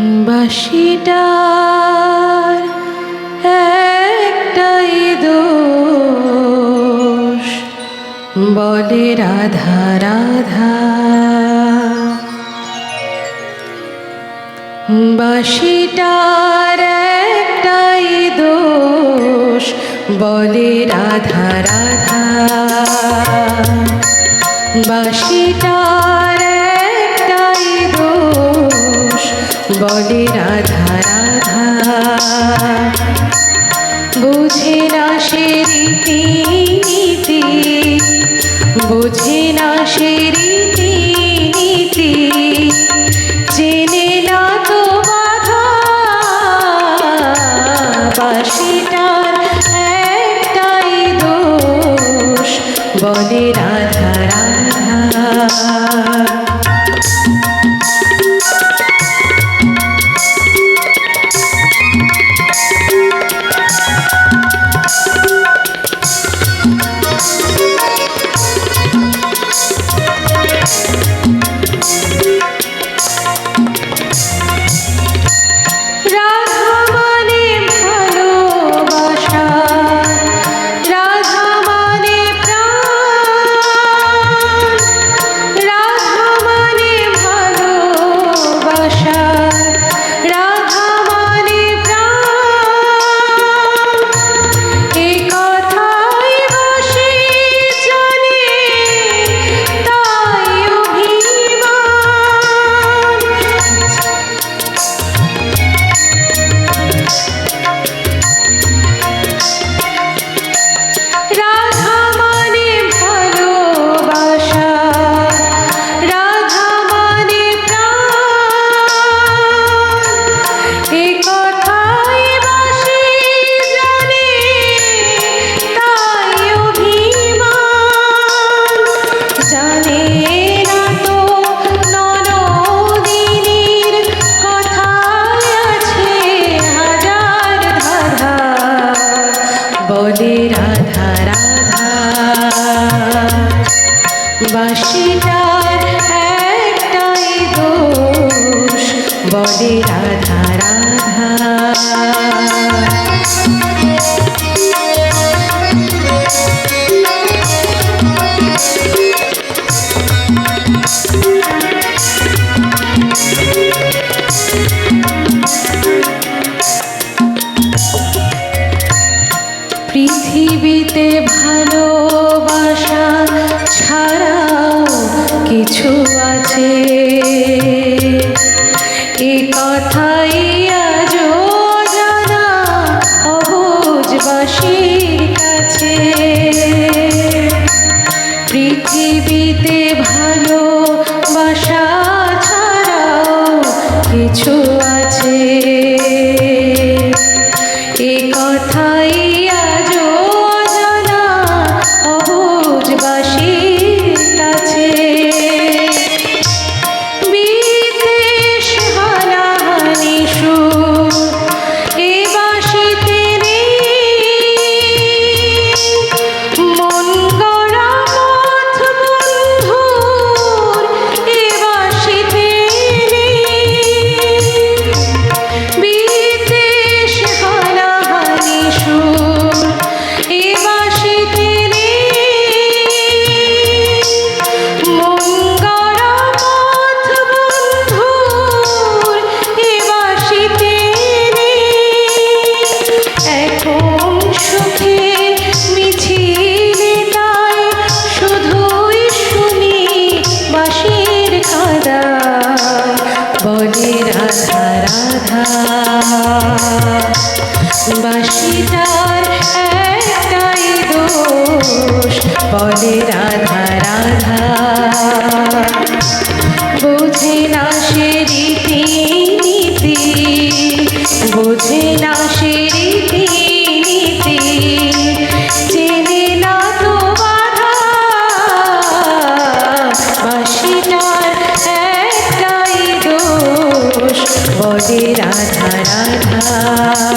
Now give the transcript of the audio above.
বাসিটার একটাই দোষ। বলে রাধা রাধা। বাসিটার একটাই দোষ। বলে রাধা রাধা। বাসিটার বলে রাধা রাধা। বুঝে না সে রীতি নীতি বুঝে না সে রীতি নীতি জেনে না তো বাধা বাসিটার একটাই দোষ। বলে রাধা রাধা। বাসিটার একটাই দোষ বলে রাধা রাধা কিছু আছে? এ কথাই আজও জানা অবুজবাসীর কাছে। পৃথিবীতে ভালো বাসা ছাড়াও কিছু রাধা বাঁশিটার একটাই দোষ, বলে রাধা রাধা। বোঝে না সে রীতি বোঝে না সে রীতি বলে রাধা রাধা।